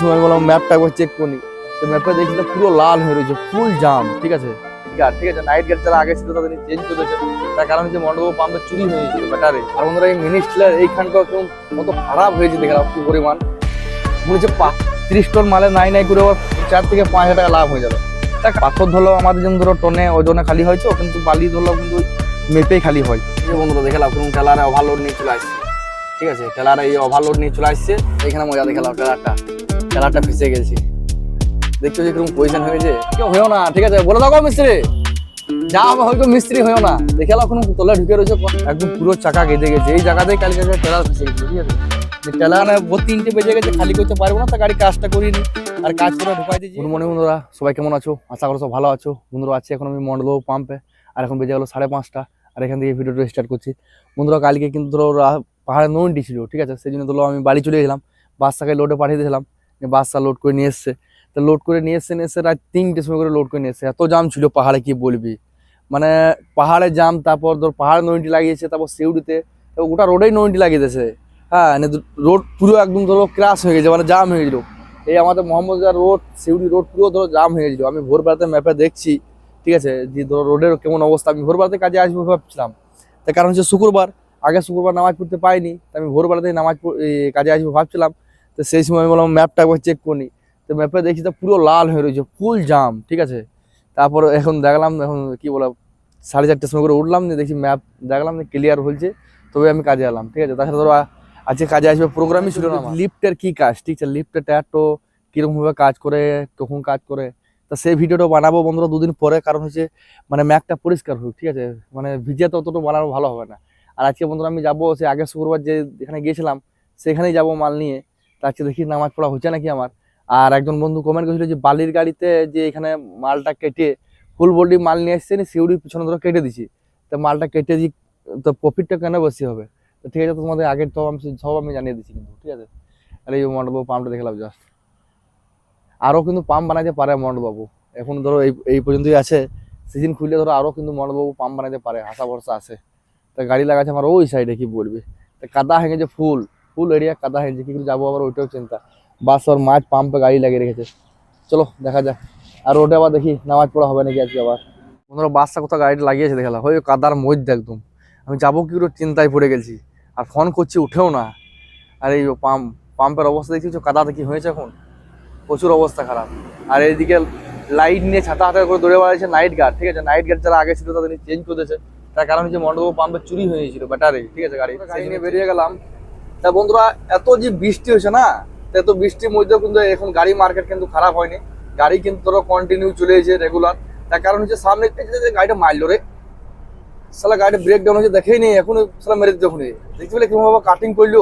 সময় বললাম ম্যাপটা একবার চেক করি। তো ম্যাপটা দেখছি তো পুরো লাল হয়ে রয়েছে ফুল জাম ঠিক আছে? গার্ড ঠিক আছে নাইট গার্ড যারা আগে ছিল তাদের চেঞ্জ করে দিয়েছে। তার কারণ হচ্ছে মন্ডপ পাম্পে চুরি হয়ে গেছিল ব্যাটারে। আর বন্ধুরা, এই মিনি স্টিলার এইখানটা কেমন কত খারাপ হয়েছে দেখলাম কি পরিমাণ। মনে হচ্ছে তিরিশ টন মালে নাই নাই করে আবার চার থেকে পাঁচ হাজার টাকা লাভ হয়ে যাবে। তা পাথর ধরলো আমাদের যেমন ধরো টনে ওজনে খালি হয়েছে কিন্তু বালি ধরলো কিন্তু মেপেই খালি হয়। এই যে বন্ধুরা দেখলাম কোনো টেলারে ওভারলোড নিয়ে চলে আসছে। ঠিক আছে টেলারে এই ওভারলোড নিয়ে চলে আসছে। এখানে মজা দেখালাম টেলারটা টেলারটা ফেসে গেছে। দেখছ যে কীরকম পজিশন হয়েছে? কেউ হয়েও না, ঠিক আছে? বলে দাও মিস্ত্রি। যা হয়তো মিস্ত্রি হয়েও না। দেখে এলাও কোনো তলে ঢুকে রয়েছে। একদম পুরো চাকা কেটে গেছে। এই জায়গাতেই কালকে টেলার ফেসে গেছে, ঠিক আছে? টেলার ভোর তিনটে বেজে গেছে, খালি করতে পারব না, তা গাড়ি কাজটা করিনি আর কাজ করে ঢুকাই দিয়েছি। গুড মর্নিং বন্ধুরা, সবাই কেমন আছো? আশা করো সব ভালো আছো। বন্ধুরা আছি এখন আমি মন্ডল পাম্পে আর এখন বেজে গেলো সাড়ে পাঁচটা। আর এখান থেকে ভিডিওটা স্টার্ট করছি। বন্ধুরা, কালকে কিন্তু ধরো পাহাড়ে নন্ডি ছিল ঠিক আছে? সেই জন্য ধরো আমি বাড়ি চলে গেলাম বাসটাকে লোডে পাঠিয়ে দিয়েছিলাম। বাসটা লোড করে নিয়ে এসছে। তো লোড করে নিয়ে এসছে, নিয়ে এসে রাত তিনটের সময় করে লোড করে নিয়ে এসছে। এত জাম ছিল, পাহাড়ে কি বলবি? মানে পাহাড়ে জাম তারপর ধর পাহাড়ে নইনটি লাগিয়েছে, তারপর সিউড়িতে তো গোটা রোডেই নইনটি লাগিয়ে দিয়েছে হ্যাঁ রোড পুরো একদম ধরো ক্রাশ হয়ে গেছে মানে জাম হয়ে গেছিল। এই আমাদের মোহাম্মদজার রোড সিউড়ি রোড পুরো ধরো জাম হয়ে গেছিল। আমি ভোরবেলাতে ম্যাপে দেখছি, ঠিক আছে? যে ধরো রোডের কেমন অবস্থা, আমি ভোরবেলাতে কাজে আসব ভাবছিলাম। তার কারণ হচ্ছে শুক্রবার, আগে শুক্রবার নামাজ পড়তে পাইনি আমি ভোরবেলাতে নামাজ কাজে আসব ভাবছিলাম। তো সেই সময় আমি বললাম ম্যাপটা একবার চেক করি তো ম্যাপে দেখছি তো পুরো লাল হয়ে রয়েছে ফুল জাম ঠিক আছে? তারপর এখন দেখলাম, এখন কি বলা সাড়ে চারটের সময় করে উঠলাম যে দেখছি ম্যাপ দেখলাম যে ক্লিয়ার হয়েছে, তবে আমি কাজে এলাম, ঠিক আছে? তাছাড়া ধরো, আজকে কাজে আসবে প্রোগ্রামই ছিল না লিফটের কি কাজ, ঠিক আছে? লিফটের টায়ারটো কীরকমভাবে কাজ করে, কখন কাজ করে? তা সেই ভিডিওটা বানাবো বন্ধুরা দুদিন পরে, কারণ হচ্ছে মানে ম্যাপটা পরিষ্কার হোক, ঠিক আছে? মানে ভিজে তো অতটা বানানো ভালো হবে না। আর আজকে বন্ধুরা আমি যাব সে আগের শুক্রবার যে যেখানে গিয়েছিলাম, সেখানেই যাব মাল নিয়ে। আজকে দেখি নামাজ পড়া হচ্ছে নাকি আমার। আর একজন বন্ধু কমেন্ট করেছিল যে, বালির গাড়িতে যে এখানে মালটা কেটে ফুল বডি মাল নিয়ে এসছে নি সিউড়ির পিছনে ধরো কেটে দিছি। তো মালটা কেটে দিই, তো প্রফিটটা কেন বেশি হবে? তো ঠিক আছে, তোমাদের আগের তো আমি, সব আমি জানিয়ে দিচ্ছি কিন্তু, ঠিক আছে? আর এই মন্ডল পাম্পটা দেখলাম জাস্ট আরও কিন্তু পাম্প বানাইতে পারে মন্ডলবাবু এখন ধরো এই এই পর্যন্তই আছে। সিজন খুললে ধরো আরও কিন্তু মন্ডলবাবু পাম্প বানাইতে পারে, আশা ভরসা আছে। তা গাড়ি লাগাচ্ছে আমার ওই সাইডে কি বলবে? তা কাদা হয়ে গেছে ফুল ফুল এরিয়া কাদা হয়ে গেছে। কি করে যাব আবার ওইটাও চিন্তা। বাস আর মাছ পাম্পে গাড়ি লাগিয়ে রেখেছে। চলো, দেখা যাক। আর ওটা আবার দেখি, নামাজ পড়া হবে নাকি আজকে আবার। বন্ধুরা বাসটা কোথাও গাড়িটা লাগিয়েছে, দেখালাম। ওই কাদার মধ্যে একদম। আমি যাব কি করে চিন্তায় পড়ে গেছি। আর ফোন করছি, উঠেও না। আর এই পাম্প পাম্পের অবস্থা দেখছি তো কাদাতে কি হয়েছে এখন? প্রচুর অবস্থা খারাপ। আর এইদিকে লাইট নিয়ে ছাতা হাতে করে দৌড়ে বেড়াচ্ছে নাইট গার্ড ঠিক আছে? নাইট গার্ড যারা আগে ছিল, তাদের চেঞ্জ করে দিয়েছে। তার কারণ হচ্ছে মন্ডপ পাম্পে চুরি হয়ে গেছিল ব্যাটারি ঠিক আছে? গাড়ি নিয়ে বেরিয়ে গেলাম। তা বন্ধুরা, এত যে বৃষ্টি হয়েছে না এত বৃষ্টির মধ্যেও কিন্তু এখন গাড়ি মার্কেট কিন্তু খারাপ হয়নি। গাড়ি কিন্তু ধরো কন্টিনিউ চলে এসেছে রেগুলার তার কারণ হচ্ছে সামনে গাড়িটা মারলো রে। সালা গাড়ি ব্রেক ডাউন হয়েছে, দেখেই নেই, এখন সালা মেরে দিতে ওখানে দেখতে পেলে কীভাবে কাটিং করল।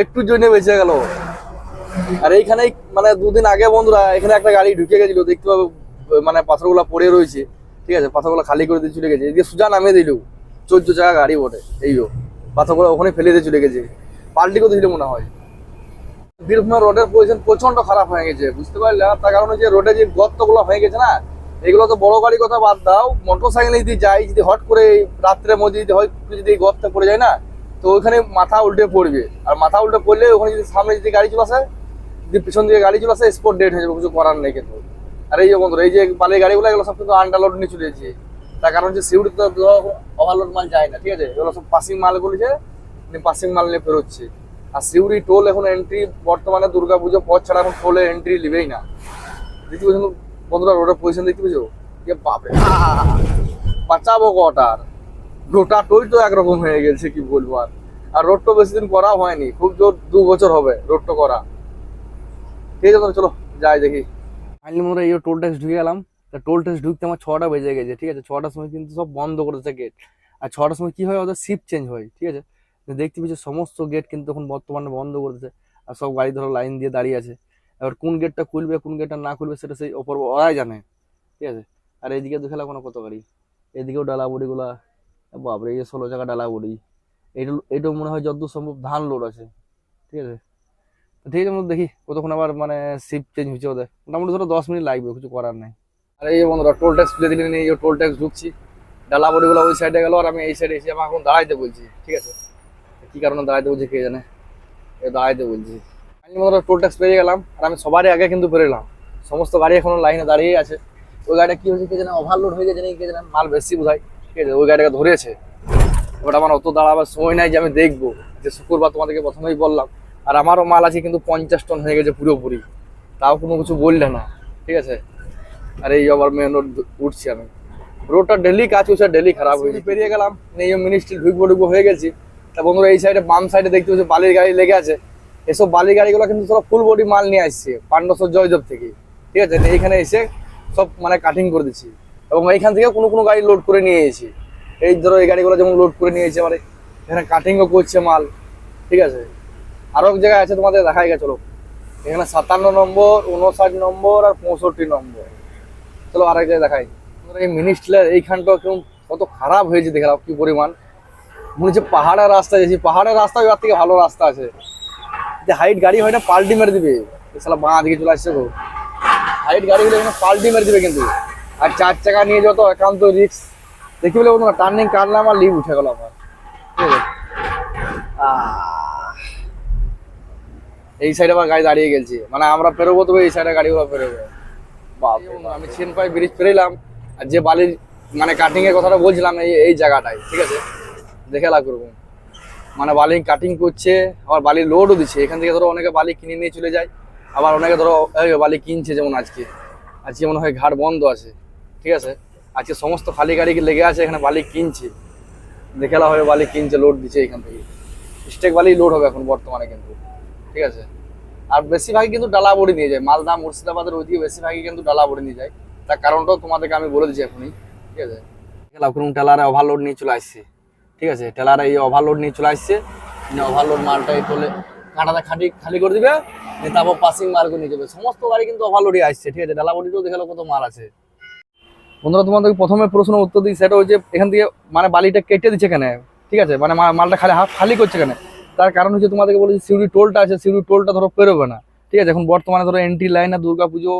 একটু জন্য বেঁচে গেল। আর এইখানেই মানে দুদিন আগে বন্ধুরা, এখানে একটা গাড়ি ঢুকে গেছিল, দেখতে পাবে মানে পাথরগুলো পড়ে রয়েছে। ঠিক আছে, পাথরগুলো খালি করে দিয়ে চলে গেছে। এদিকে সোজা নামিয়ে দিল। চোদ্দ চাকা গাড়ি বটে এইও পাথরগুলো ওখানে ফেলে দিয়ে চলে গেছে। পাল্টি করে দিলে মনে হয়। বীরভূমের রোডের পজিশন প্রচণ্ড খারাপ হয়ে গেছে, বুঝতে পারলে? তার কারণে যে রোডে যে গর্তগুলো হয়ে গেছে না এগুলো তো বড় গাড়ি কথা বাদ দাও মোটর সাইকেলে যদি যাই যদি হট করে এই রাত্রের মধ্যে যদি হয়, যদি গর্তে পড়ে যায় না, তো ওইখানে মাথা উল্টে পড়বে। আর মাথা উল্টে পড়লে ওখানে যদি সামনে যদি গাড়ি চলে আসে, যদি পিছন দিকে গাড়ি চলে আসে স্পট ডেট হয়ে যাবে, কিছু করার নেই কিন্তু। আর এই যে বন্ধুরা, এই যে বালির গাড়িগুলো, এগুলো সব কিন্তু আন্ডারলোড নিয়ে চলে যাচ্ছে তার কারণ হচ্ছে সিউড়ি তো ওভারলোড মাল যায় না, ঠিক আছে? এগুলো সব পাসিং মালগুলো যে পাসিং মাল নিয়ে বেরোচ্ছে। আর সিউড়ি টোল এখন এন্ট্রি বর্তমানে দুর্গা পুজো পর ছাড়া এখন টোলে এন্ট্রি নেবেই না। দেখতে পেয়েছ বন্ধুরা রোডের পজিশন দেখতে পেয়েছ এ বাপরে! বাঁচাবো কটার? গোটা টোল তো একরকম হয়ে গেছে, কি বলব আর। আর রোড রোডটা বেশি দিন করা হয়নি, খুব জোর দু বছর হবে রোড রোডটা করা। ঠিক আছে চলো, যাই দেখি। ফাইনালি হয় এই টোল ট্যাক্স ঢুকে গেলাম। তা টোল টেস্ট ঢুকতে আমার ছটা বেজে গেছে, ঠিক আছে? ছটার সময় কিন্তু সব বন্ধ করে করেছে গেট আর ছটার সময় কি হয়? ওদের শিফট চেঞ্জ হয়, ঠিক আছে? দেখতে পেয়েছি সমস্ত গেট কিন্তু এখন বর্তমানে বন্ধ করে করেছে, আর সব গাড়ি ধরো লাইন দিয়ে দাঁড়িয়ে আছে। এবার কোন গেটটা খুলবে, কোন গেটটা না খুলবে সেটা সেই ওপর ওরাই জানে, ঠিক আছে? আর এইদিকে দেখে কোনো কত গাড়ি এদিকেও ডালা বুড়িগুলা বাপরে, এই ষোলো চাকা ডালা বুড়ি এইটা এইটাও মনে হয় যতদূর সম্ভব ধান লোড আছে, ঠিক আছে? ঠিক আছে দেখি কতক্ষণ আবার মানে শিফট চেঞ্জ হচ্ছে ওদের। মোটামুটি ধরো দশ মিনিট লাগবে, কিছু করার নেই। আর এই বন্ধুরা টোল ট্যাক্স তুলে দিলেন, এই টোল ট্যাক্স ঢুকছি। ডালা বডিগুলো ওই সাইডে গেল, আর আমি এই সাইডে এসে আমার এখন দাঁড়াইতে বলছি, ঠিক আছে? কী কারণে দাঁড়াইতে বলছি কে জানে? এ দাঁড়াইতে বলছি। আমি মনে টোল ট্যাক্স পেরিয়ে গেলাম, আর আমি সবারই আগে কিন্তু পেরোলাম সমস্ত গাড়ি এখনও লাইনে দাঁড়িয়ে আছে। ওই গাড়িটা কী হয়েছে কে জানে ওভারলোড হয়ে গেছে কে জানে, মাল বেশি বোধহয়, ঠিক আছে? ওই গাড়িটাকে ধরেছে। ওটা আমার অত দাঁড়াবার সময় নাই যে আমি দেখব, যে শুক্রবার তোমাদেরকে প্রথমেই বললাম। আর আমারও মাল আছে কিন্তু পঞ্চাশ টন হয়ে গেছে পুরোপুরি। তাও কোনো কিছু বললে না, ঠিক আছে? আর এই আবার মেন রোড উঠছি আমি। রোডটা ডেলি কাজ হচ্ছে ডেলি খারাপ হয়েছে পেরিয়ে গেলাম। এই মিনিস্ট্রি ঢুকবো ঢুকবো হয়ে গেছি। তা বন্ধুরা এই সাইডে বাম সাইডে দেখতে পাচ্ছি বালির গাড়ি লেগে আছে। এসব বালির গাড়িগুলো কিন্তু সব ফুল বডি মাল নিয়ে আসছে পাণ্ডসর জয়দেব থেকে। ঠিক আছে? এইখানে এসে সব মানে কাটিং করে দিচ্ছি। এবং এইখান থেকে কোনো কোনো গাড়ি লোড করে নিয়ে এসেছি। এই ধরো এই গাড়িগুলো যেমন লোড করে নিয়েছে মানে এখানে কাটিংও করছে মাল। ঠিক আছে? আরও এক জায়গায় আছে তোমাদের দেখাই গেছে চলো। এখানে সাতান্ন নম্বর উনষাট নম্বর আর পঁয়ষট্টি নম্বর। চলো আরেক জায়গায় দেখাই। এইখানটা কেমন কত খারাপ হয়েছে দেখলাম কি পরিমাণ। মনে হচ্ছে পাহাড়ের রাস্তা যাচ্ছি পাহাড়ের রাস্তা ওর থেকে ভালো রাস্তা আছে। যে হাইট গাড়ি হয় না, পাল্টি মেরে দিবে। সালা বাঁ দিকে চলে আসছে গো। হাইট গাড়ি হলে পাল্টি মেরে দিবে কিন্তু। আর চার চাকা নিয়ে যত একান্ত রিক্স দেখি বলে বন্ধুরা টার্নিং কাটলাম আর লিভ উঠে গেল আমার। এই সাইডে আবার গাড়ি দাঁড়িয়ে গেছে মানে আমরা পেরোবো তবে এই সাইডে গাড়িগুলো পেরোবে। আমি চেন পাই ব্রিজ পেরেলাম আর যে বালির মানে কাটিং এর কথাটা বলছিলাম এই এই জায়গাটায় ঠিক আছে? দেখে লাগ করব। মানে বালি কাটিং করছে আবার বালি লোডও দিচ্ছে। এখান থেকে ধরো অনেকে বালি কিনে নিয়ে চলে যায় আবার অনেকে ধরো বালি কিনছে যেমন আজকে। আজকে মনে হয় ঘাট বন্ধ আছে ঠিক আছে? আজকে সমস্ত খালি গাড়ি লেগে আছে এখানে বালি কিনছে। দেখেলা হবে বালি কিনছে লোড দিচ্ছে এখান থেকে। স্টেক বালি লোড হবে এখন বর্তমানে কিন্তু ঠিক আছে? আর বেশিরভাগই কিন্তু ডালা বড়ি নিয়ে যায়। মালদা, মুর্শিদাবাদের ওইদিকে বেশিরভাগই কিন্তু ডালা বড়ি নিয়ে যায়। তার কারণটাও তোমাদেরকে আমি বলে দিচ্ছি এখনই। ঠিক আছে? গেলাম টেলারে ওভারলোড নিয়ে চলে আসছে। ঠিক আছে? টেলারে এই ওভারলোড নিয়ে চলে আসছে। ওভারলোড মালটা এই তোলে কাঁটাটা খাটি খালি করে দিবে। নিয়ে তারপর পাসিং মাল করে নিয়ে যাবে। সমস্ত গাড়ি কিন্তু ওভারলোডই আসছে। ঠিক আছে? ডালা বডিটাও দেখাল কত মাল আছে। বন্ধুরা তোমাদেরকে প্রথমে প্রশ্ন উত্তর দিই। সেটা হচ্ছে এখান থেকে মানে বালিটা কেটে দিচ্ছে কেন? ঠিক আছে? মানে মালটা খালি হাফ খালি করছে কেন? তার কারণ হচ্ছে তোমাদেরকে বলেছি, সিউড়ি টোলটা আছে, সিউড়ি টোলটা ধরো পেরোবে না। ঠিক আছে, এখন বর্তমানে ধরো এন্ট্রি লাইন দুর্গা পুজো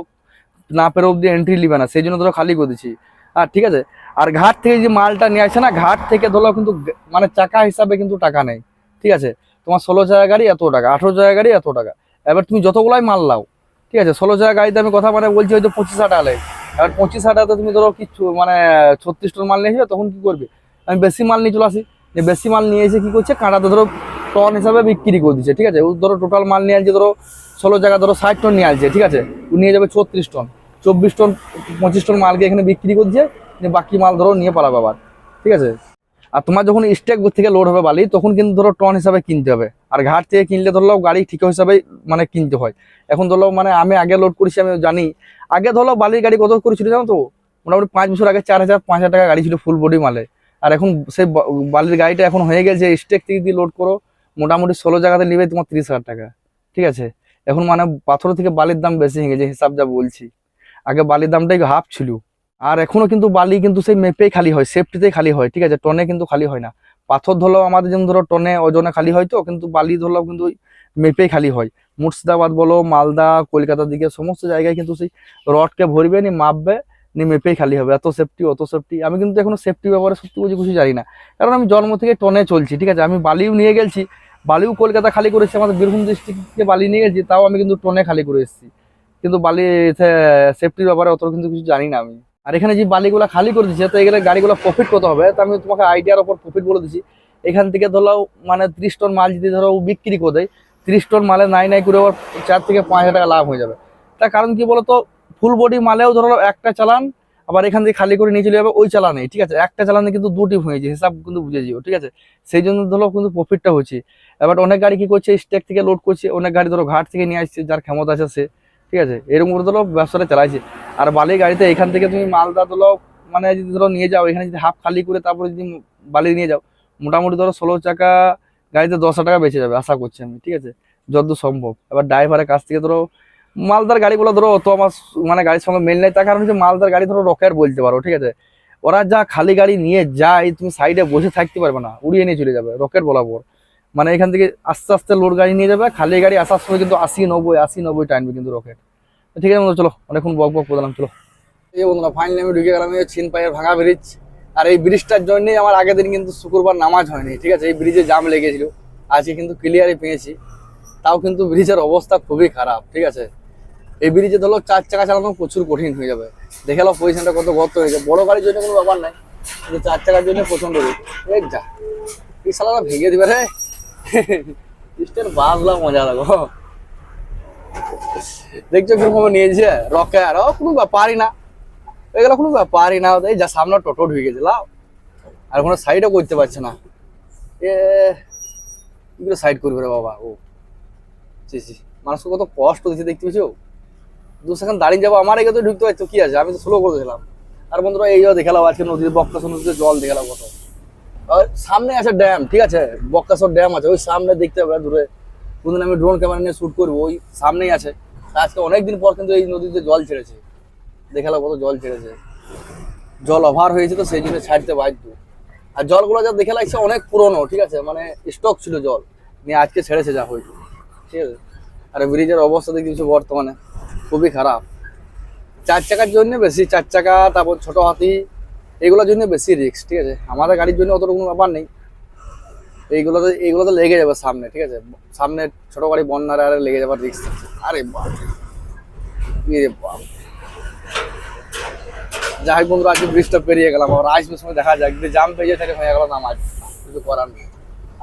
না পেরো অব্দি এন্ট্রি নিবে না, সেই জন্য ধরো খালি করে দিচ্ছি। আর ঠিক আছে, আর ঘাট থেকে যে মালটা নিয়ে আসছে না, ঘাট থেকে ধরো কিন্তু মানে চাকা হিসাবে কিন্তু টাকা নেই। ঠিক আছে, তোমার ষোলো জায়গা গাড়ি এত টাকা, আঠেরো জায়গা গাড়ি এত টাকা। এবার তুমি যতগুলাই মাল লাও ঠিক আছে, ষোলো জায়গা গাড়িতে আমি কথা মানে বলছি হয়তো পঁচিশ হাজার। টাকা এবার পঁচিশ হাজার তুমি ধরো কিছু মানে ছত্রিশ টন মাল নিয়ে তখন কি করবে? আমি বেশি মাল নিয়ে চলে আসি। বেশি মাল নিয়ে এসে কি করছে? কাঁটাতে ধরো টন হিসাবে বিক্রি করে দিচ্ছে, ঠিক আছে? ও ধরো টোটাল মাল নিয়ে আসছে, ধরো ষোলো জায়গা ধরো ষাট টন নিয়ে আসছে, ঠিক আছে? ও নিয়ে যাবে ছত্রিশ টন, চব্বিশ টন, পঁচিশ টন মালকে এখানে বিক্রি করছে বাকি মাল ধরো নিয়ে পালাবে আবার, ঠিক আছে? আর তোমার যখন স্টেক থেকে লোড হবে বালি, তখন কিন্তু ধরো টন হিসাবে কিনতে হবে। আর ঘাট থেকে কিনলে ধরো গাড়ি ঠিক হিসাবে মানে কিনতে হয়। এখন ধরো মানে আমি আগে লোড করেছি, আমি জানি। আগে ধরো বালির গাড়ি কত করেছিল জানো তো? মোটামুটি পাঁচ বছর আগে চার হাজার, পাঁচ হাজার টাকা গাড়ি ছিল ফুল বডি মালে। আর এখন সেই বালির গাড়িটা এখন হয়ে গেছে স্টেক থেকে দিয়ে লোড করো মোটামুটি ষোলো জায়গাতে নেবে তোমার তিরিশ হাজার টাকা। ঠিক আছে? এখন মানে পাথর থেকে বালির দাম বেশি হয়ে গেছে হিসাব যা বলছি। আগে বালির দামটাই হাফ ছিল। আর এখনও কিন্তু বালি কিন্তু সেই মেপেই খালি হয় সেফটিতেই খালি হয়, ঠিক আছে? টনে কিন্তু খালি হয় না। পাথর ধরলেও আমাদের যেমন ধরো টনে ওজনে খালি হয় তো, কিন্তু বালি ধরলেও কিন্তু মেপেই খালি হয়। মুর্শিদাবাদ বলো, মালদা, কলকাতার দিকে সমস্ত জায়গায় কিন্তু সেই রডকে ভরবে নি, মাপবে নি, মেপেই খালি হবে। এত সেফটি অত সেফটি আমি কিন্তু এখনও সেফটি ব্যাপারে সত্যি বলছি কিছু জানি না। কারণ আমি জন্ম থেকে টনে চলছি, ঠিক আছে? আমি বালিও নিয়ে গেছি বালিও কলকাতা খালি করেছে, আমাদের বীরভূম ডিস্ট্রিক্টকে বালি নিয়ে গেছি তাও আমি কিন্তু টনে খালি করে এসেছি। কিন্তু বালি সেফটির ব্যাপারে অত কিন্তু কিছু জানি না আমি। আর এখানে যে বালিগুলো খালি করে দিচ্ছে তো এখানে গাড়িগুলো প্রফিট কত হবে? তা আমি তোমাকে আইডিয়ার ওপর প্রফিট বলে দিচ্ছি। এখান থেকে ধরো মানে ত্রিশ টন মাল যদি ধরো বিক্রি করে দেয়, ত্রিশ টন মালে নাই নাই করে ওর চার থেকে পাঁচ হাজার টাকা লাভ হয়ে যাবে। তার কারণ কি বলতো? ফুল বডি মালেও ধরো একটা চালান, আবার এখান থেকে খালি করে নিয়ে চলে যাবে, ওই চালানে ঠিক আছে? একটা চালানে কিন্তু দুটি হয়েছে হিসাব কিন্তু বুঝে যাও, ঠিক আছে? সেই জন্য ধরো কিন্তু প্রফিটটা হচ্ছে। এবার অনেক গাড়ি কি করছে? স্টেক থেকে লোড করছে। অনেক গাড়ি ধরো ঘাট থেকে নিয়ে আসছে, যার ক্ষমতা আছে সে। ঠিক আছে? এরকম করে ধরো ব্যবসাটা চালাইছে। আর বালি গাড়িতে এখান থেকে তুমি মালদা ধরো মানে যদি ধরো নিয়ে যাও, এখানে যদি হাফ খালি করে তারপরে যদি বালি নিয়ে যাও, মোটামুটি ধরো ষোলো চাকা গাড়িতে দশ টাকা বেঁচে যাবে, আশা করছি আমি, ঠিক আছে? যতদূর সম্ভব। এবার ড্রাইভারের কাছ থেকে ধরো, মালদার গাড়িগুলো ধরো অত আমার মানে গাড়ির সঙ্গে মেল নেই, তার কারণ হচ্ছে মালদার গাড়ি ধরো রকেট বলতে পারো, ঠিক আছে? ওরা যা খালি গাড়ি নিয়ে যায়, তুমি সাইডে বসে থাকতে পারবে না, উড়িয়ে নিয়ে চলে যাবে, রকেট বরাবর মানে এখান থেকে আস্তে আস্তে লোড গাড়ি নিয়ে যাবে, খালি গাড়ি আসার সময় কিন্তু আশি নব্বই আশি নব্বই টানবে কিন্তু রকেট ঠিক আছে চলো, অনেকক্ষণ বক বক করলাম, চলো। এই বন্ধুরা ফাইনালি আমি ঢুকে গেলাম, এই চিন পায়ের ভাঙা ব্রিজ আর এই ব্রিজটার জন্যই আমার আগের দিন কিন্তু শুক্রবার নামাজ হয়নি, ঠিক আছে? এই ব্রিজে জাম লেগেছিল। আজকে কিন্তু ক্লিয়ারই পেয়েছি। তাও কিন্তু ব্রিজের অবস্থা খুবই খারাপ, ঠিক আছে? এই ব্রিজে ধরো চার চাকা চালানো প্রচুর কঠিন হয়ে যাবে। দেখে নাও পজিশনটা কত গর্ত হয়েছে বড় গাড়ির জন্য কোনো ব্যাপার নাই, কিন্তু চার চাকার জন্য প্রচণ্ড রিস্ক যা, এই সালাটা ভেঙে দিবে রে। স্টের বাসলা মজা লাগো। দেখছ কীরকম নিয়েছে? রকে আর কোনো ব্যাপারই না। এগুলো কোনো ব্যাপারই না। এই যা সামনে টোটো ঢুকে গেছে আর কোনো সাইডও করতে পারছে না। এ, কি সাইড করবে রে বাবা? ও। জি মানুষকে কত কষ্ট দিচ্ছে, দেখতে পেয়েছ? দু সেকেন্ড দাঁড়িয়ে যাব, আমার এগে তো ঢুকতে পারছ। কি আছে? আমি তো স্লো করে দিলাম। আর বন্ধুরা, এই যাও দেখালাম আজকে নদীর বক্তা নদীতে জল দেখালাম কত। সামনে আছে ড্যাম, ঠিক আছে? বক্কাসর ড্যাম আছে, ওই সামনে দেখতে হবে দূরে। কোনদিন আমি ড্রোন ক্যামেরা নিয়ে শ্যুট করব, ওই সামনেই আছে। আজকে অনেকদিন পর কিন্তু এই নদীতে জল ছেড়েছে। দেখাল কত জল ছেড়েছে। জল অভার হয়েছে তো সেই জন্য ছাড়তে বাধ্য। আর জলগুলো যা দেখে লাগছে অনেক পুরনো, ঠিক আছে? মানে স্টক ছিল জল। নিয়ে আজকে ছেড়েছে যা হয়েছে, ঠিক আছে? আর ব্রিজের অবস্থা দেখছি বর্তমানে খুবই খারাপ। চার চাকার জন্য বেশি, চার চাকা, তারপর ছোট হাতি এগুলোর জন্য বেশি রিস্ক ঠিক আছে? আমাদের গাড়ির জন্য অতটা কোনো ব্যাপার নেই। এইগুলোতে এইগুলোতে লেগে যাবে সামনে, ঠিক আছে? সামনে ছোট গাড়ি বন্যার আরে লেগে যাবার রিস্ক আরে বাপ রে। বাপ। যাই হোক বন্ধুরা, আজকে ব্রিজটা পেরিয়ে গেলাম। আবার আসবে সময় দেখা যাক, যদি জাম পেয়ে যায় তাহলে হয়ে গেল নাম আজ কিছু করার নেই।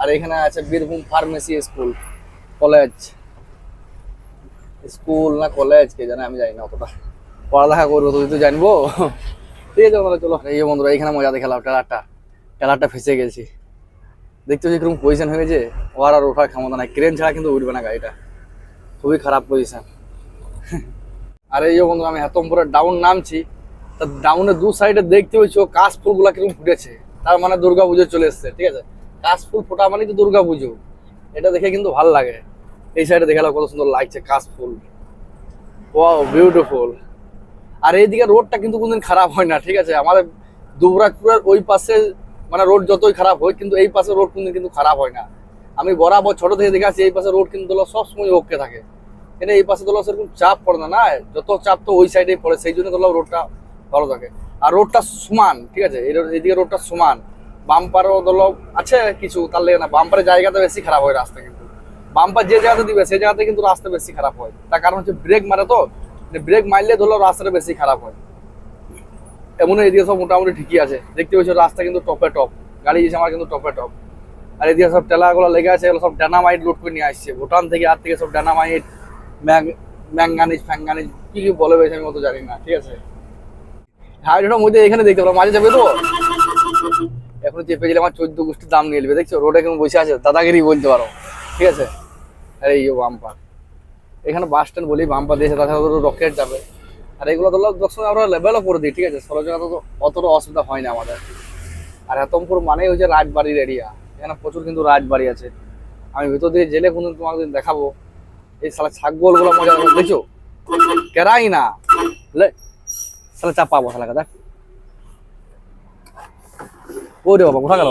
আর এখানে আছে Birbhum pharmacy school college school না কলেজ কে জানে, আমি জানি না অতটা। পড়ালেখা করব তো জানব। ঠিক আছে বন্ধুরা, চলো। এই বন্ধুরা এখানে মজা দেখালাম ফেসে গেছি। দেখতে পাচ্ছি কীরকম পজিশন হয়ে গেছে আর ওঠার ক্ষমতা নাই। ক্রেন ছাড়া কিন্তু উঠবে না গাড়িটা। খুবই খারাপ পজিশন আর এই ডাউন নামছি। তা ডাউনের দু সাইডে দেখতে ও কাশ কীরকম ফুটেছে। তার মানে দুর্গা পুজো চলে এসছে, ঠিক আছে? কাশ ফুল ফোটা মানে তো দুর্গা পুজো। এটা দেখে কিন্তু ভালো লাগে। এই সাইডে দেখাল কত সুন্দর লাগছে, কাশ ফুল। ওয়াও বিউটিফুল আর এইদিকে রোডটা কিন্তু কোনদিন খারাপ হয় না, ঠিক আছে? আমাদের দুবরাজপুরের ওই পাশে মানে রোড যতই খারাপ হয় কিন্তু এই পাশে রোড কোনদিন কিন্তু খারাপ হয় না। আমি বরাবর ছোট থেকে দেখে আছি এই পাশে রোড কিন্তু তোলা সবসময় ওকে থাকে। কিন্তু এই পাশে তোলা সেরকম চাপ পড়ে না না? যত চাপ তো ওই সাইডেই পড়ে, সেই জন্য তোলা রোডটা ভালো থাকে। আর রোডটা সমান, ঠিক আছে? এইদিকে রোডটা সমান। বাম্পারও দল আছে কিছু, তার লেগে না, বাম্পারের জায়গাতে বেশি খারাপ হয় রাস্তা কিন্তু। বাম্পার যে জায়গাতে দিবে সেই জায়গাতে কিন্তু রাস্তা বেশি খারাপ হয়। তার কারণ হচ্ছে ব্রেক মারে তো। ব্রেক মারলে ধরো রাস্তাটা বেশি খারাপ হয়। এমন এদিকে সব মোটামুটি ঠিকই আছে। দেখতে পাচ্ছ রাস্তা কিন্তু টপে টপ গাড়ি আমার কিন্তু টপে টপ আর এদিকে সব টেলাগুলো লেগে আছে, এগুলো সব ডানামাইট লোড করে নিয়ে আসছে। ভুটান থেকে আর থেকে সব ডানামাইট ম্যাং ম্যাঙ্গানিজ ফ্যাঙ্গানিজ কি কি বলে বেশ আমি অত জানি না, ঠিক আছে? মধ্যে এখানে দেখতে পারো মাঝে যাবে তো? এখন চেপে গেলে আমার চোদ্দ গোষ্ঠীর দাম নিয়ে নেবে, দেখছ? রোডে কেমন বসে আছে? দাদাগিরি বলতে পারো, ঠিক আছে? আরে এই বাম্পার এখানে বাস স্ট্যান্ড বলি বাম্পা দিয়েছে তাছাড়া রকেট যাবে। আর এগুলো ধরো সবসময় আমরা লেভেলও করে দিই, ঠিক আছে? সরজগা তো অতটা অসুবিধা হয় না আমাদের। আর হেতমপুর মানেই হচ্ছে রাজবাড়ির এরিয়া এখানে প্রচুর কিন্তু রাজবাড়ি আছে। আমি ভিতর দিয়ে জেলে কোনো তোমাকে দেখাবো। এই শালা ছাগলগুলো মজা দেখছ? কেরাই না। লে, শালা চাপাবো শালা দেখ। ওই রে বাবা কোথা গেল?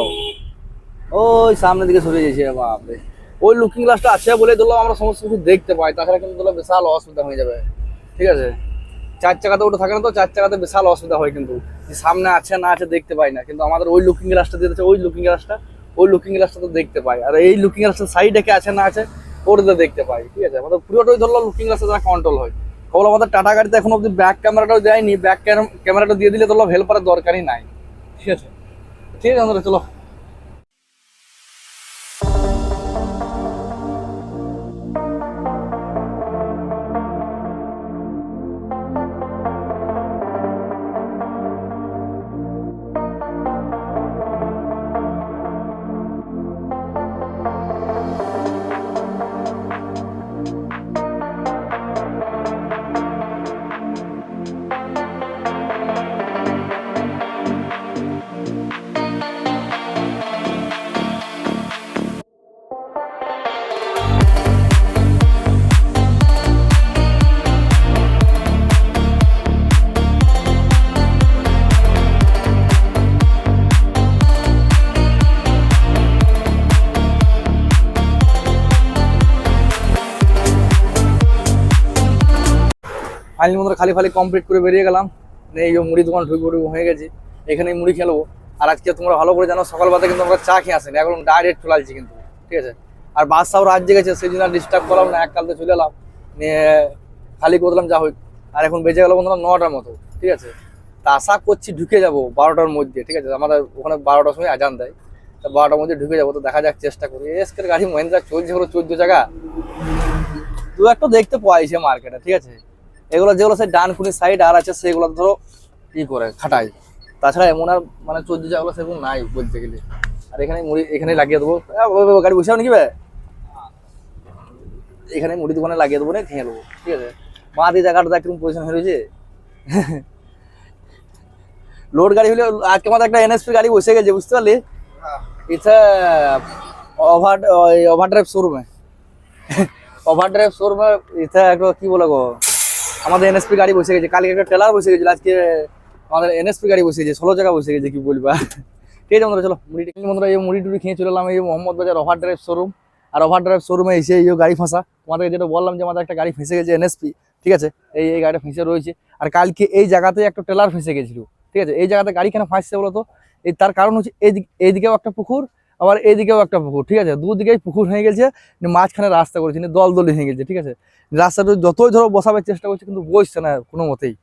ওই সামনের দিকে সরে যাচ্ছে বাপরে। ওই লুকিং গ্লাসটা আছে বলে ধরলাম আমরা সমস্ত কিছু দেখতে পাই, তাছাড়া কিন্তু ধরলাম বিশাল অসুবিধা হয়ে যাবে, ঠিক আছে? চার চাকাতে ওটা থাকে না তো, চার চাকাতে বিশাল অসুবিধা হয় কিন্তু, যে সামনে আছে না আছে দেখতে পাই না, কিন্তু আমাদের ওই লুকিং গ্লাসটা দিয়েছে, ওই লুকিং গ্লাসটা ওই লুকিং গ্লাসটা তো দেখতে পাই, আর এই লুকিং গ্লাসটা সাইডে কে আছে না আছে ওটাতে দেখতে পাই, ঠিক আছে? আমাদের পুরোটাই ধরলো লুকিং গ্লাসটা যারা কন্ট্রোল হয়। কেবল আমাদের টাটা গাড়িতে এখন অব্দি ব্যাক ক্যামেরাটাও দেয়নি ব্যাক ক্যামেরাটা দিয়ে দিলে ধরলো হেল্পারের দরকারই নাই, ঠিক আছে? ঠিক আছে চলো। ফাইনালি মতো খালি ফালি কমপ্লিট করে বেরিয়ে গেলাম। এই মুড়ি দোকান ঢুকে ঢুকে হয়ে গেছে। এখানেই মুড়ি খেলব। আর আজকে তোমরা ভালো করে জানো সকালবেলা কিন্তু আমরা চা খেয়ে আসেনি। এখন ডাইরেক্ট চলে আসছি কিন্তু। ঠিক আছে? আর সব রাত জেগেছে, সেই জন্য ডিস্টার্ব করলাম না। এককালতে চলে এলাম। নিয়ে খালি করলাম যা হোক। আর এখন বেজে গেল বন্ধুরা নটার মতো। ঠিক আছে? তা আশা করছি ঢুকে যাব বারোটার মধ্যে। ঠিক আছে? আমাদের ওখানে বারোটার সময় আজান দেয়। তা বারোটার মধ্যে ঢুকে যাব। তো দেখা যাক চেষ্টা করি। এসকের গাড়ি মহিন্দ্রা চলছে হলো চোদ্দ জায়গা। দু একটা দেখতে পাইছে মার্কেটে ঠিক আছে? এগুলো যেগুলো সেই ডানকুনি সাইড আর আছে সেগুলো ধরো ই করে খাটাই তাছাড়া এমন আর মানে চোদ্দ জায়গাগুলো সেরকম নাই বলতে গেলে। আর এখানে মুড়ি, এখানে লাগিয়ে দেবো। গাড়ি বসে নাকি বে? এখানে মুড়ি দোকানে লাগিয়ে দেবো না খেয়ে নেব ঠিক আছে? মা দিয়ে জায়গাটা কীরকম পজিশন হয়ে রয়েছে। লোড গাড়ি হলে আজকে আমাদের একটা এনএসপি গাড়ি বসে গেছে, বুঝতে পারলি? এটা ওভার ওভার ড্রাইভ শোরুমে ওভার ড্রাইভ শোরুমে এটা একটা কি বলে গো? আমাদের এনএসপি গাড়ি বসে গেছে। কালকে একটা টেলার বসে গেছিল, আজকে আমাদের এনএসপি গাড়ি বসে গেছে, ষোলো জায়গা বসে গেছে, কি বলবা? ঠিক আছে বন্ধুরা, চলো, মুড়ি বন্ধুরা, এই মুড়ি টুড়ি খেয়ে চলে এলাম, এই Mohammad Bazar over drive showroom আর ওভার ড্রাইভ শোরুমে এসে এই গাড়ি ফাঁসা তোমাদের যেটা বললাম যে আমাদের একটা গাড়ি ফেঁসে গেছে এনএসপি ঠিক আছে? এই এই গাড়িটা ফেঁসে রয়েছে। আর কালকে এই জায়গাতে একটা টেলার ফেঁসে গেছিল, ঠিক আছে? এই জায়গাতে গাড়ি কেন ফাঁসছে বলতো? এই তার কারণ হচ্ছে এইদিকে এইদিকেও একটা পুকুর আবার এইদিকেও একটা পুকুর, ঠিক আছে? দুদিকেই পুকুর হয়ে গেছে মাঝখানে রাস্তা করেছে দল দলি হয়ে গেছে, ঠিক আছে? রাস্তাটা যতই ধরো বসাবার চেষ্টা করছে, কিন্তু বসছে না কোনো মতেই।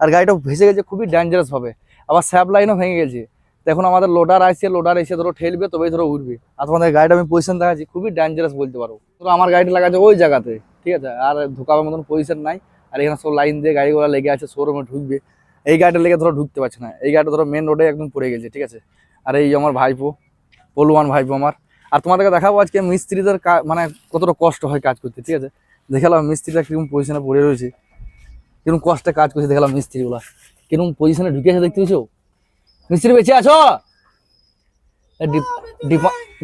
আর গাড়িটা ভেসে গেছে খুবই ডেঞ্জারাস ভাবে। আবার স্যাপ লাইনও ভেঙে গেছে। তো এখন আমাদের লোডার আসছে লোডার এসে ধরো ঠেলবে, তবেই ধরো উঠবে। আর তোমাদের গাড়িটা আমি পজিশন দেখাচ্ছি, খুবই ডেঞ্জারাস বলতে পারো। ধরো আমার গাড়িটা লাগাচ্ছে ওই জায়গাতে, ঠিক আছে? আর ঢুকাবার মতন পজিশন নাই। আর এখানে সব লাইন দিয়ে গাড়িগুলো লেগে আছে শোরুমে ঢুকবে। এই গাড়িটা লেগে ধরো ঢুকতে পারছে না। এই গাড়িটা ধরো মেন রোডে একদম পড়ে গেছে, ঠিক আছে? আর এই আমার ভাইপো পলুয়ান ভাইপো আমার আর তোমাদেরকে দেখাবো আজকে মিস্ত্রিদের মানে কতটা কষ্ট হয় কাজ করতে ঠিক আছে? দেখালাম মিস্ত্রিটা কীরকম পজিশনে পড়ে রয়েছে। কীরকম কষ্টে কাজ করছে দেখালাম মিস্ত্রিগুলা। কীরকম পজিশনে ঢুকেছে দেখতে পেয়েছ মিস্ত্রি বেঁচে আছো?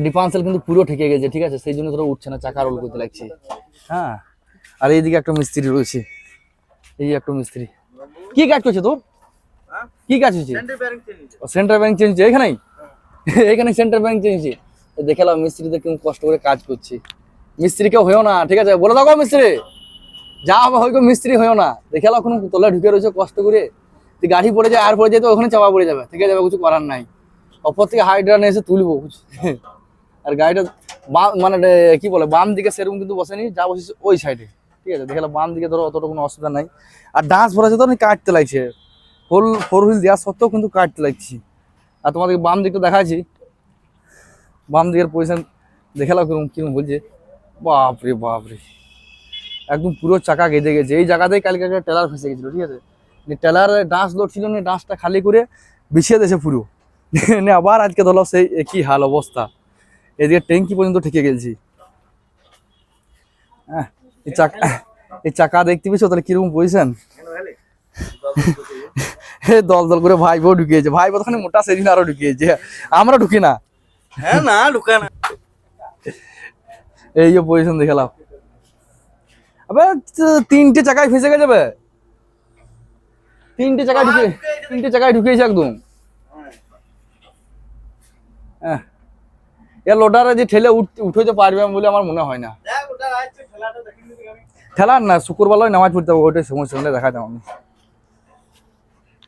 ডিপান্সেল কিন্তু পুরো ঠেকে গেছে ঠিক আছে? সেই জন্য ধরো উঠছে না চাকা রোল করতে লাগছে। হ্যাঁ আর এইদিকে একটা মিস্ত্রি রয়েছে। এই একটা মিস্ত্রি। কি কাজ করছে তোর? কি কাজ হচ্ছে? সেন্ট্রাল ব্যাংক চেঞ্জ এখানেই এখানে সেন্ট্রাল ব্যাংক চেঞ্জ দেখালাম মিস্ত্রিদের কেমন কষ্ট করে কাজ করছি। মিস্ত্রি কেউ হয়েও না, ঠিক আছে? বলে দাও মিস্ত্রি। যা হয়তো মিস্ত্রি হয়েও না। দেখালাম কোনো তলে ঢুকে রয়েছে কষ্ট করে। তুই গাড়ি পড়ে যায়, আর পড়ে যায় তো ওখানে চাপা পড়ে যাবে। ঠিক যাবে কিছু করার নাই। অপর থেকে হাইড্রা নিয়ে এসে তুলবো আর গাড়িটা বাম মানে কি বলে, বাম দিকে সেরকম কিন্তু বসেনি, যা বসেছে ওই সাইডে ঠিক আছে? দেখালাম বাম দিকে ধরো অতটা কোনো অসুবিধা নাই। আর ডান্স ভরেছে তো কাটতে লাগছে। ফোর ফোর হুইল দেওয়া সত্ত্বেও কিন্তু কাটতে লাগছি। আর তোমাদেরকে বাম দিকটা দেখাচ্ছি। বাম দিকের পজিশন দেখালাম কীরকম কীরকম বলছে। বাপরে বাপরে। একদম পুরো চাকা গেঁজে গেছে। এই জায়গাতেই কালকে একটা টেলার ফেসে গেছিল, ঠিক আছে? টেলারে ডান্স লোড ছিল না ডান্সটা খালি করে বিছিয়ে দিয়েছে পুরো। নে আবার আজকে ধরো সেই একই হাল অবস্থা। এদিকে ট্যাঙ্কি পর্যন্ত ঠেকে গেছি হ্যাঁ এই চাকা এই চাকা দেখতে পেয়েছ? তাহলে কীরকম পজিশন দল দল করে ভাই বউ ঢুকিয়েছে। ভাই বউ ওখানে মোটা সেদিন আরও ঢুকিয়েছে। আমরা ঢুকি না। হ্যাঁ না ঢুকা না। এই যে পজিশন দেখালাম আবে ত- তিনটে চাকায় ফেসে গেছে বে। তিনটে চাকায় ঢুকে তিনটে চাকায় ঢুকিয়েছে একদম। হ্যাঁ। এ লোডারে যে ঠেলে উঠ- উঠাইতে পারবে বলে আমার মনে হয় না। দেখ দেখি খেলার না শুক্রবারই নামাজ পড়তে হবে ওইটাই সমস্যা দেখা দেখাতাম আমি।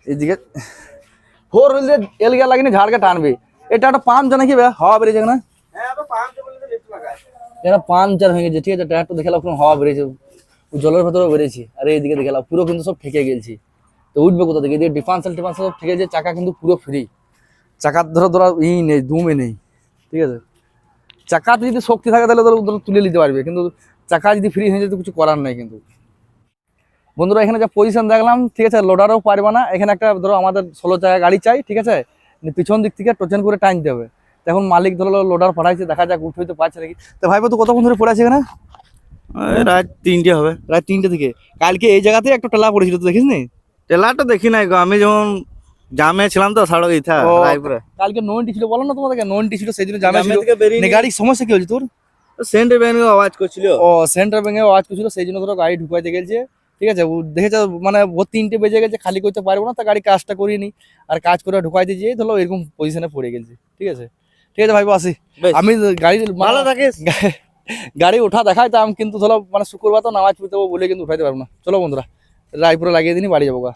এইদিকে ফোর হুইল দিয়ে এল গিয়া লাগেনি ঝাড়কে টানবে। এটা একটা পাম্প জানা কি বে? হাওয়া বেরিয়েছে না হ্যাঁ এটা পাঞ্চার হয়ে গেছে ঠিক আছে ট্রাক্টর দেখালাম পুরো হাওয়া বেরিয়েছে জলের ভেতরেও বেরিয়েছে আর এইদিকে দেখালাম পুরো কিন্তু সব ঠেকে গেছি তো উঠবে কোথা থেকে? এদিকে ডিফান্সাল টিফান্সাল সব ঠেকে গেছে চাকা কিন্তু পুরো ফ্রি চাকার ধরো ধরো ই নেই দুমে নেই ঠিক আছে। চাকাতে যদি শক্তি থাকে তাহলে ধরো তুলে নিতে পারবে কিন্তু চাকা যদি ফ্রি হয়ে যায় তো কিছু করার নাই কিন্তু। বন্ধুরা এখানে যা পজিশন দেখলাম ঠিক আছে লোডারও পারবে না। এখানে একটা ধরো আমাদের ষোলো চাকা গাড়ি চাই ঠিক আছে? পিছন দিক থেকে টোচেন করে টাইম দেবে তো এখন মালিক ধরো লোডার পাঠাইছে দেখা যাক উঠতে পারছে নাকি। তো ভাই তো কতক্ষণ ধরে পড়ে আছে এখানে? রাত তিনটে হবে। রাত তিনটে থেকে। কালকে এই জায়গাতে একটা টেলা পড়েছিল তো দেখিস নি টেলারটা দেখি নাই গো আমি যেমন জামে ছিলাম তো সাড়ো ইথা রায়পুরে। কালকে নয়নটি ছিল বলো না তোমাদেরকে নয়নটি ছিল সেই জন্য জামে ছিল। গাড়ির সমস্যা কি হয়েছে তোর? সেন্টে ব্যান আওয়াজ করছিল। ও সেন্টার ব্যাঙ্কে আওয়াজ করছিল সেই জন্য ধরো গাড়ি ঢুকাইতে গেছে। ঠিক আছে? ও দেখেছে মানে ও তিনটে বেজে গেছে খালি করতে পারব না তা গাড়ি কাজটা করিনি আর কাজ করে ঢুকাইতে যেয়ে ধরো এরকম পজিশনে পড়ে গেছে ঠিক আছে? ঠিক আছে ভাই আসি। আমি গাড়ি ভালো থাকিস। ওঠা গাড়ি উঠা আমি কিন্তু ধরো মানে শুক্রবার তো নামাজ পড়তে বলে কিন্তু উঠাইতে পারব না। চলো বন্ধুরা রায়পুরে লাগিয়ে দিনই বাড়ি যাব গা।